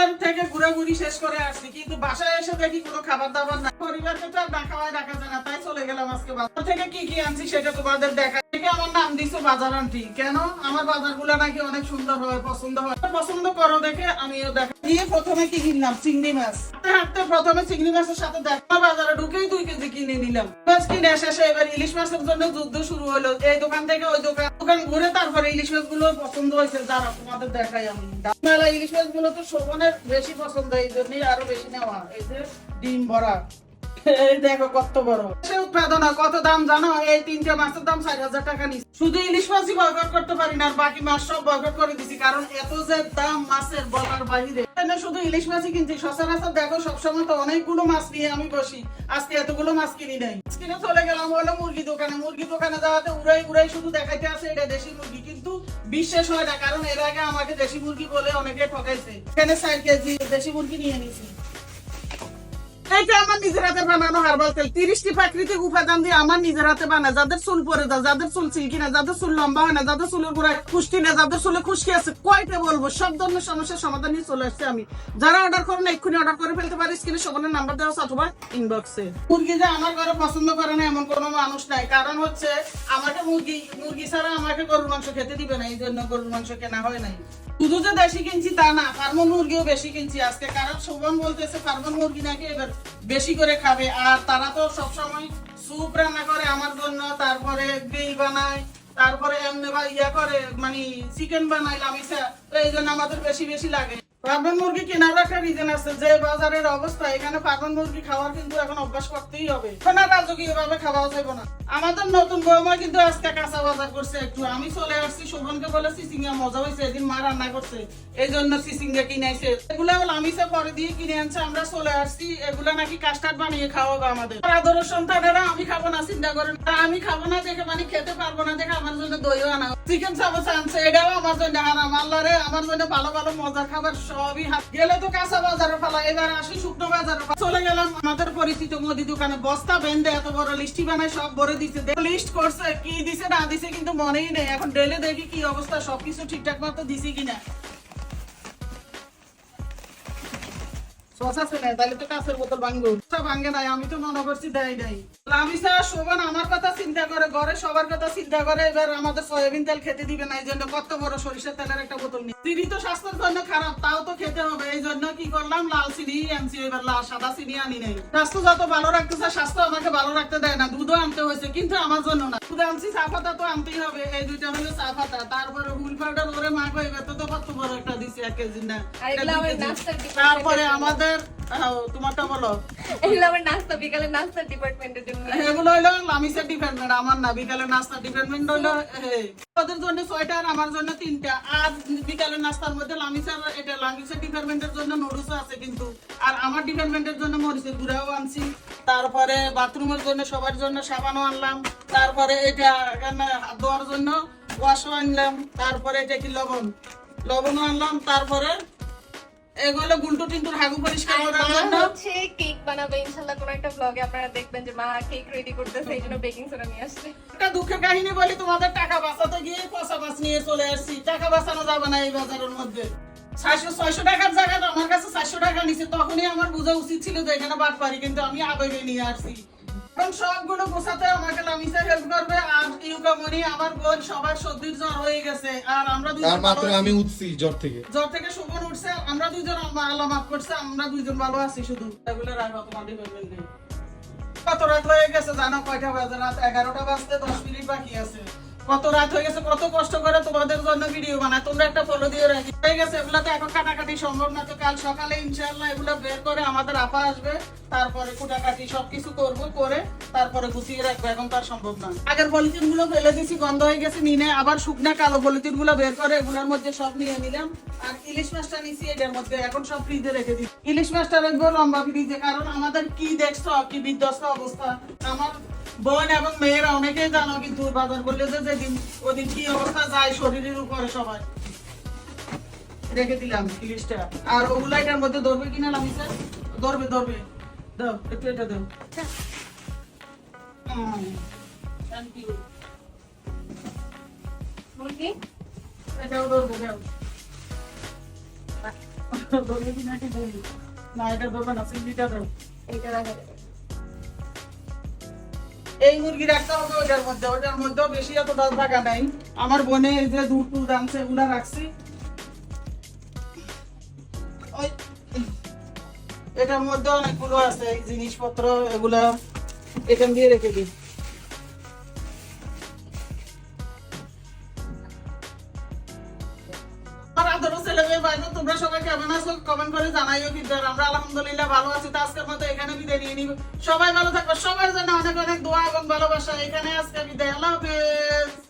বাজার থেকে ঘুরাঘুরি শেষ করে আসছি, কিন্তু বাসায় এসে দেখি কোনো খাবার দাবার না পরিবারকে তো আর না খাওয়ায় রাখা যায় না, তাই চলে গেলাম আজকে বাজার। থেকে কি কি আনছি সেটা তোমাদের দেখা থেকে আমার নাম দিছো বাজার আন্টি কেন? আমার বাজারগুলো নাকি অনেক সুন্দর হয়, পছন্দ হয়। পছন্দ করো দেখে আমিও দেখা দিয়ে প্রথমে কি কিনলাম? চিংড়ি মাছ। হাঁটতে প্রথমে চিংড়ি মাছের সাথে দেখা। বাজারে ঢুকেই দুই কেজি কিনে নিলাম। মাছ কিনে শেষে এবার ইলিশ মাছের জন্য যুদ্ধ শুরু হলো। এই দোকান থেকে ওই দোকান দোকান ঘুরে তারপরে ইলিশ মাছগুলো পছন্দ হয়েছে, যারা তোমাদের দেখাই আমি। মেলা ইলিশ মাছগুলো তো শোভনের বেশি পছন্দ, এই জন্যই আরও বেশি নেওয়া। এই ডিম ভরা দেখো কত বড়। উৎপাদনা কত দাম জানো? এই তিনটে মাছের দাম চার হাজার টাকা নিচ্ছে শুধু ইলিশ মাছই বয়কট করতে পারি না বাকি মাছ সব বয়কট করে দিছি, কারণ এত যে দাম মাছের বলার এখানে শুধু ইলিশ মাছই কিনছি, সচরাচর দেখো, সবসময় তো অনেকগুলো মাছ নিয়ে আমি বসি। আজকে এতগুলো মাছ কিনি নাই। কিনে চলে গেলাম হলো মুরগি দোকানে। মুরগি দোকানে যাওয়াতে উড়াই উড়াই শুধু দেখাইতে আছে এটা দেশি মুরগি, কিন্তু বিশ্বাস হয় না, কারণ এর আগে আমাকে দেশি মুরগি বলে অনেকে ঠকাইছে। এখানে চার কেজি দেশি মুরগি নিয়ে নিছি। এইটা আমার নিজের হাতে বানানো হার্বাল তেল, তিরিশটি প্রাকৃতিক উপাদান দিয়ে আমার নিজের হাতে বানায়। যাদের চুল পরে যায়, যাদের চুল সিল্কি না যাদের চুল লম্বা হয় না, যাদের চুলের গোড়ায় খুশকি না যাদের চুলে খুশকি আছে, কয়টা বলব? সব ধরনের সমস্যার সমাধান নিয়ে চলে আসছে আমি। যারা অর্ডার করেন এক্ষুনি অর্ডার করে ফেলতে পারি। স্ক্রিনে সবার নাম্বার দেওয়া আছে অথবা ইনবক্সে মুরগি যে আমার ঘরে পছন্দ করে না, এমন কোনো মানুষ নাই। কারণ হচ্ছে, আমাকে মুরগি মুরগি ছাড়া আমাকে গরুর মাংস খেতে দিবে না। এই জন্য গরুর মাংস কেনা হয় নাই। শুধু যে দেশি কিনছি তা না, ফার্মন মুরগিও বেশি কিনছি আজকে। কারণ শোভন বলতেছে ফার্মন মুরগি নাকি এবার বেশি করে খাবে। আর তারা তো সবসময় স্যুপ রান্না করে আমার জন্য, তারপরে গ্রেভি বানায়, তারপরে এমনি বা ইয়া করে মানে চিকেন বানাই লামিসা তো এই জন্য আমাদের বেশি বেশি লাগে। ফার্মন মুরগি কেনার একটা রিজন আছে, যে বাজারের অবস্থা, এখানে ফার্মন মুরগি খাওয়ার কিন্তু এখন অভ্যাস করতেই হবে। আর রাজকীয় ভাবে খাওয়া যাবে না? আমাদের নতুন বৌমা কিন্তু আজকে কাঁচা বাজার করছে একটু। আমি চলে আসছি, শোভনকে বলে সিসিঙ্গা মজা হয়েছে, এদিন মা রান্না করছে। এই জন্য সিসিঙ্গা কিনাইছে এগুলা লামিসা পরে দিয়ে কিনে আনছে, আমরা চলে আসছি। এগুলা নাকি কাস্টার্ড বানিয়ে খাওয়াবো আমাদের। আর আদরের সন্তানেরা, আমি খাব না, চিন্তা করেন আমি খাব না, দেখে মানে খেতে পারব না, দেখে আমার জন্য দইও আনা। চিকেন চামচ আনছে, এটাও আমার জন্য হারাম। আল্লাহ রে, আমার জন্য ভালো ভালো মজার খাবার সবই হাত গেলে তো কাঁচা বাজারে ফেলা এবার আসি শুকনো বাজারে চলে গেলাম আমাদের পরিচিত মুদি দোকানে। বস্তা বেঁধে এত বড় লিস্টি বানায়, সব ভরে দিছে। লিস্ট করছে, কি দিছে না দিছে কিন্তু মনেই নেই। এখন ডেলে দেখি কি অবস্থা, সবকিছু ঠিকঠাক মতো দিছে কিনা। শশা ছেলে তাহলে তো কাঁচের বোতল ভাঙবো। ভাঙে নাই আমি তো মনে করছি দেয় নাই। লামিসা শোভন আমার কথা চিন্তা করে ঘরে সবার কথা চিন্তা করে এবার আমাদের সয়াবিন তেল খেতে দিবে না এই জন্য কত বড় সরিষার তেলের একটা বোতল নিই চিনি তো স্বাস্থ্যের জন্য খারাপ তাও তো খেতে হবে। এই জন্য কি করলাম লাল চিনি আনছি এবার লাল সাদা চিনি আনি নাই। স্বাস্থ্য যত ভালো রাখতে চায় স্বাস্থ্য আমাকে ভালো রাখতে দেয় না। দুধও আনতে হয়েছে কিন্তু আমার জন্য না। দুধ আনছি চা পাতা তো আনতেই হবে। এই দুইটা হলো চা পাতা। তারপরে হুল পাউডার ওরে মা কইবে তো কত বড় একটা দিছি এক কেজি না। তারপরে আমাদের তোমারটা বলো। এগুলো আমার নাস্তা বিকালে নাস্তার ডিপার্টমেন্টের জন্য। এগুলো হইল লামিসের ডিপার্টমেন্ট আমার না নাস্তা ডিপার্টমেন্ট ওদের জন্য ছয়টা আর আমার জন্য তিনটা। নাস্তার মধ্যে লামিসের এটা লামিসের ডিপার্টমেন্টের জন্য নুডলস আছে কিন্তু। আর আমার ডিপার্টমেন্টের জন্য মরিচের গুঁড়াও আনছি। তারপরে বাথরুমের জন্য সবার জন্য সাবানও আনলাম। তারপরে এটা হাত ধোয়ার জন্য ওয়াশও আনলাম। তারপরে এটা কি লবণ? লবণও আনলাম। তারপরে এগুলো গুলটু টিন্টুর হাগু পরিষ্কার করার জন্য। হচ্ছে কেক বানাবে ইনশাআল্লাহ কোন একটা ব্লগে আপনারা দেখবেন যে মা কেক রেডি করতেছে এই জন্য বেকিং সোডা নিয়ে আসছে। একটা দুঃখের কাহিনী বলি তোমাদের টাকা বাঁচাতে গিয়ে পয়সা বাঁচ নিয়ে চলে আসছি। টাকা বাঁচানো যাবে না এই বাজারের মধ্যে। চারশো ছয়শো টাকার জায়গায় আমার কাছে চারশো টাকা নিছে তখনই আমার বোঝা উচিত ছিল যে এখানে বাদ পারি কিন্তু আমি আবেগে নিয়ে আসছি। এখন সবগুলো গোছাতে আমাকে লামিসা হেল্প করবে আর ইউকামনি আমার বোন সবার সর্দির জ্বর হয়ে গেছে। আর আমরা দুজন আর মাত্র আমি উঠছি জ্বর থেকে। জ্বর থেকে সুমন উঠছে আমরা দুজন আল্লাহ মাফ করছে আমরা দুইজন ভালো আছি শুধু। এগুলো রাখব তোমার ডিপার্টমেন্টে কত রাত হয়ে গেছে জানো কয়টা বাজে? রাত এগারোটা বাজতে দশ মিনিট বাকি আছে। কত রাত হয়ে গেছে, কত কষ্ট করে তোমাদের জন্য ভিডিও বানায়। তোমরা একটা ফলো দিয়ে রাখি। হয়ে গেছে এগুলো তো এখন কাটাকাটি সম্ভব না তো কাল সকালে ইনশাল্লাহ এগুলো বের করে আমাদের আপা আসবে, তারপরে কুটাকাটি সবকিছু করব, করে তারপরে গুছিয়ে রাখব, এখন তার সম্ভব না। আগের পলিথিনগুলো ফেলে দিছি গন্ধ হয়ে গেছে, নিনে আবার শুকনা কালো পলিথিনগুলো বের করে এগুলোর মধ্যে সব নিয়ে নিলাম। আর ইলিশ মাছটা নিছি এটার মধ্যে, এখন সব ফ্রিজে রেখে দিই ইলিশ মাছটা রাখব লম্বা ফ্রিজে, কারণ আমাদের কি দেখছ, কি বিধ্বস্ত অবস্থা। আমার বোন এবং মেয়েরা অনেকেই জানো কিন্তু বাজার করলে যে যেদিন ওদিন কি অবস্থা যায় শরীরের উপরে সবাই। রেখে দিলাম ইলিশটা আর ওগুলা মধ্যে ধরবে কিনা লামিসা ধরবে ধরবে। দাও, একটু এটা দাও। থ্যাংক ধরবে, দাও। না, এটা ধরবে না সিলিটা ধরো এইটা রাখা। এই মুরগি রাখতে হবে ওটার মধ্যে। ওটার মধ্যেও বেশি এত দাম টাকা নাই। আমার বোনে এই যে দুধ টুধ আনছে এগুলা রাখছি। এটার মধ্যে অনেকগুলো আছে, এই জিনিসপত্র, এগুলা এখান দিয়ে রেখে দিই। কেমন আছো কমেন্ট করে জানাইও কিন্তু আমরা আলহামদুলিল্লাহ ভালো আছি। তো আজকের মতো এখানে বিদায় নিয়ে নিব। সবাই ভালো থাকবে সবার জন্য অনেক অনেক দোয়া এবং ভালোবাসা। এখানে আজকে বিদায়। আল্লাহ হাফেজ।